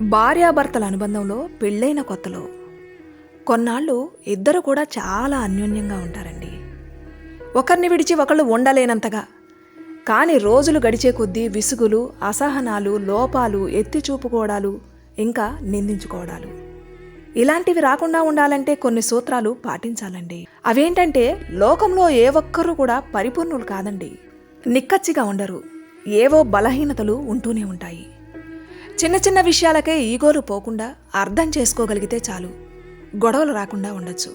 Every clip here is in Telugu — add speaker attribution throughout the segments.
Speaker 1: భార్యాభర్తల అనుబంధంలో పెళ్ళైన కొత్తలో. కొన్నాళ్ళు ఇద్దరు కూడా చాలా అన్యోన్యంగా ఉంటారండి. ఒకరిని విడిచి ఒకళ్ళు ఉండలేనంతగా. కానీ రోజులు గడిచే కొద్దీ విసుగులు అసహనాలు లోపాలు ఎత్తి చూపుకోవడాలు ఇంకా నిందించుకోవడాలు. ఇలాంటివి రాకుండా ఉండాలంటే కొన్ని సూత్రాలు పాటించాలండి. అవేంటంటే లోకంలో ఏ ఒక్కరూ కూడా పరిపూర్ణులు కాదండి. నిక్కచ్చిగా ఉండరు. ఏవో బలహీనతలు ఉంటూనే ఉంటాయి. చిన్న చిన్న విషయాలకే ఈగోలు పోకుండా అర్థం చేసుకోగలిగితే చాలు. గొడవలు రాకుండా ఉండొచ్చు.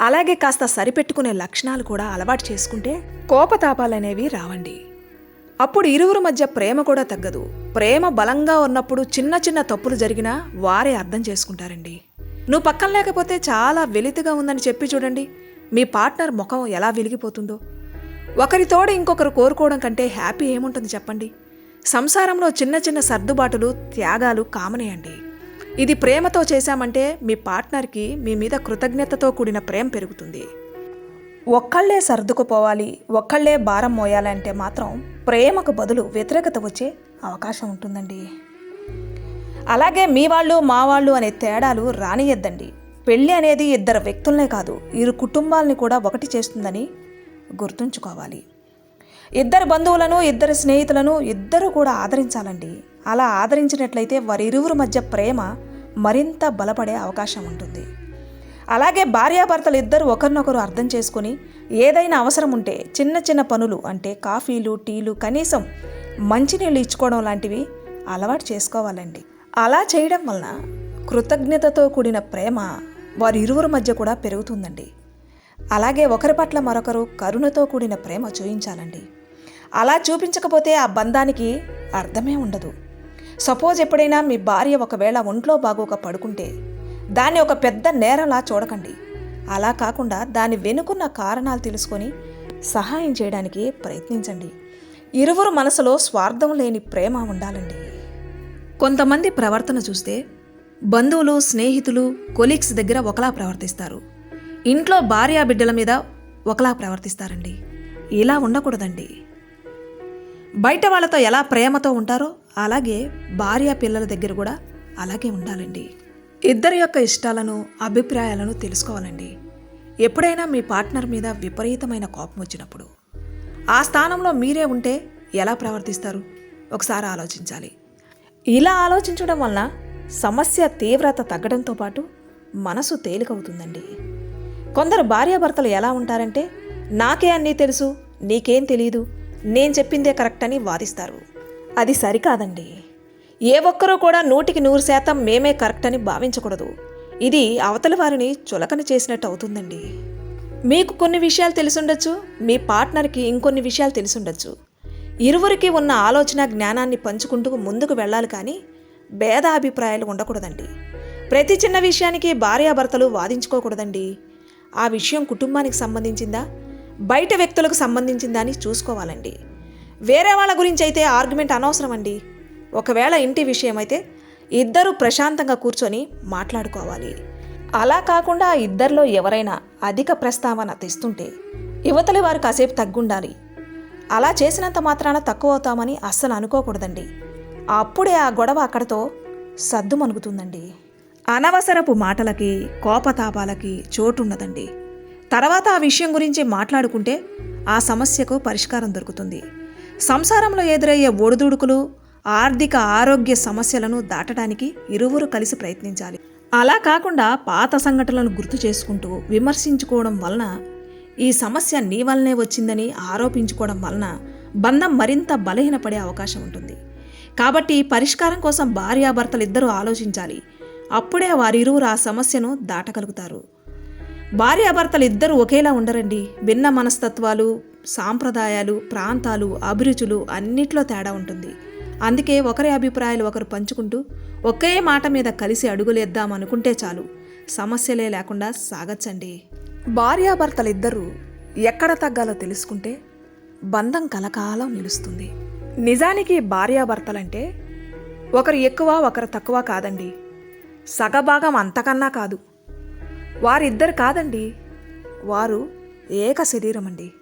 Speaker 1: అలాగే కాస్త సరిపెట్టుకునే లక్షణాలు కూడా అలవాటు చేసుకుంటే కోపతాపాలనేవి రావండి. అప్పుడు ఇరువురు మధ్య ప్రేమ కూడా తగ్గదు. ప్రేమ బలంగా ఉన్నప్పుడు చిన్న చిన్న తప్పులు జరిగినా వారే అర్థం చేసుకుంటారండి. నువ్వు పక్కన లేకపోతే చాలా వెలితిగా ఉందని చెప్పి చూడండి. మీ పార్ట్నర్ ముఖం ఎలా వెలిగిపోతుందో. ఒకరి తోడు ఇంకొకరు కోరుకోవడం కంటే హ్యాపీ ఏముంటుంది చెప్పండి. సంసారంలో చిన్న చిన్న సర్దుబాటులు త్యాగాలు కామనేయండి. ఇది ప్రేమతో చేశామంటే మీ పార్ట్నర్కి మీ మీద కృతజ్ఞతతో కూడిన ప్రేమ పెరుగుతుంది. ఒక్కళ్ళే సర్దుకుపోవాలి ఒక్కళ్ళే భారం మోయాలంటే మాత్రం ప్రేమకు బదులు వ్యతిరేకత వచ్చే అవకాశం ఉంటుందండి. అలాగే మీ వాళ్ళు మా వాళ్ళు అనే తేడాలు రానియద్దండి. పెళ్ళి అనేది ఇద్దరు వ్యక్తులనే కాదు ఇరు కుటుంబాలని కూడా ఒకటి చేస్తుందని గుర్తుంచుకోవాలి. ఇద్దరు బంధువులను ఇద్దరు స్నేహితులను ఇద్దరు కూడా ఆదరించాలండి. అలా ఆదరించినట్లయితే వారిరువురి మధ్య ప్రేమ మరింత బలపడే అవకాశం ఉంటుంది. అలాగే భార్యాభర్తలు ఇద్దరు ఒకరినొకరు అర్థం చేసుకొని ఏదైనా అవసరం ఉంటే చిన్న చిన్న పనులు అంటే కాఫీలు టీలు కనీసం మంచినీళ్ళు ఇచ్చుకోవడం లాంటివి అలవాటు చేసుకోవాలండి. అలా చేయడం వలన కృతజ్ఞతతో కూడిన ప్రేమ వారి ఇరువురి మధ్య కూడా పెరుగుతుందండి. అలాగే ఒకరి పట్ల మరొకరు కరుణతో కూడిన ప్రేమ చూపించాలండి అలా చూపించకపోతే ఆ బంధానికి అర్థమే ఉండదు. సపోజ్ ఎప్పుడైనా మీ భార్య ఒకవేళ ఒంట్లో బాగోక పడుకుంటే దాన్ని ఒక పెద్ద నేరలా చూడకండి. అలా కాకుండా దాని వెనుకున్న కారణాలు తెలుసుకొని సహాయం చేయడానికి ప్రయత్నించండి. ఇరువురు మనసులో స్వార్థం లేని ప్రేమ ఉండాలండి. కొంతమంది ప్రవర్తన చూస్తే బంధువులు స్నేహితులు కొలీగ్స్ దగ్గర ఒకలా ప్రవర్తిస్తారు. ఇంట్లో భార్యా బిడ్డల మీద ఒకలా ప్రవర్తిస్తారండి. ఇలా ఉండకూడదండి. బయట వాళ్ళతో ఎలా ప్రేమతో ఉంటారో అలాగే భార్య పిల్లల దగ్గర కూడా అలాగే ఉండాలండి. ఇద్దరి యొక్క ఇష్టాలను అభిప్రాయాలను తెలుసుకోవాలండి. ఎప్పుడైనా మీ పార్ట్నర్ మీద విపరీతమైన కోపం వచ్చినప్పుడు ఆ స్థానంలో మీరే ఉంటే ఎలా ప్రవర్తిస్తారు? ఒకసారి ఆలోచించాలి. ఇలా ఆలోచించడం వలన సమస్య తీవ్రత తగ్గడంతో పాటు మనసు తేలికవుతుందండి. కొందరు భార్యాభర్తలు ఎలా ఉంటారంటే నాకే అన్నీ తెలుసు నీకేం తెలియదు నేను చెప్పిందే కరెక్ట్ అని వాదిస్తారు. అది సరికాదండి. ఏ ఒక్కరూ కూడా నూటికి నూరు శాతం మేమే కరెక్ట్ అని భావించకూడదు. ఇది అవతల వారిని చులకన చేసినట్టు అవుతుందండి. మీకు కొన్ని విషయాలు తెలుసుండొచ్చు మీ పార్ట్నర్కి ఇంకొన్ని విషయాలు తెలుసుండొచ్చు. ఇరువురికి ఉన్న ఆలోచన జ్ఞానాన్ని పంచుకుంటూ ముందుకు వెళ్ళాలి కానీ భేదాభిప్రాయాలు ఉండకూడదండి. ప్రతి చిన్న విషయానికి భార్యాభర్తలు వాదించుకోకూడదండి. ఆ విషయం కుటుంబానికి సంబంధించిందా? బయట వ్యక్తులకు సంబంధించిందా చూసుకోవాలండి. వేరే వాళ్ళ గురించి అయితే ఆర్గ్యుమెంట్ అనవసరం అండి ఒకవేళ ఇంటి విషయం అయితే ఇద్దరు ప్రశాంతంగా కూర్చొని మాట్లాడుకోవాలి. అలా కాకుండా ఇద్దరిలో ఎవరైనా అధిక ప్రస్తావన తెస్తుంటే యువతలి వారు కాసేపు తగ్గుండాలి. అలా చేసినంత మాత్రాన తక్కువ అవుతామని అస్సలు అనుకోకూడదండి. అప్పుడే ఆ గొడవ అక్కడతో సద్దుమణుగుతుందండి. అనవసరపు మాటలకి కోపతాపాలకి చోటుండదండి. తర్వాత ఆ విషయం గురించి మాట్లాడుకుంటే ఆ సమస్యకు పరిష్కారం దొరుకుతుంది. సంసారంలో ఎదురయ్యే ఒడిదుడుకులు ఆర్థిక ఆరోగ్య సమస్యలను దాటడానికి ఇరువురు కలిసి ప్రయత్నించాలి. అలా కాకుండా పాత సంఘటనలను గుర్తు చేసుకుంటూ విమర్శించుకోవడం వలన ఈ సమస్య నీ వల్లనే వచ్చిందని ఆరోపించుకోవడం వలన బంధం మరింత బలహీనపడే అవకాశం ఉంటుంది. కాబట్టి పరిష్కారం కోసం భార్యాభర్తలు ఇద్దరూ ఆలోచించాలి. అప్పుడే వారిరువురు ఆ సమస్యను దాటగలుగుతారు. భార్యాభర్తలు ఇద్దరు ఒకేలా ఉండరండి. భిన్న మనస్తత్వాలు సాంప్రదాయాలు ప్రాంతాలు అభిరుచులు అన్నిట్లో తేడా ఉంటుంది. అందుకే ఒకరి అభిప్రాయాలు ఒకరు పంచుకుంటూ ఒకే మాట మీద కలిసి అడుగులేద్దాం అనుకుంటే చాలు. సమస్యలే లేకుండా సాగచ్చండి. భార్యాభర్తలిద్దరూ ఎక్కడ తగ్గాలో తెలుసుకుంటే బంధం కలకాలం నిలుస్తుంది. నిజానికి భార్యాభర్తలంటే ఒకరు ఎక్కువ ఒకరు తక్కువ కాదండి. సగభాగం అంతకన్నా కాదు. వారిద్దరు కాదండి. వారు ఏక శరీరం అండి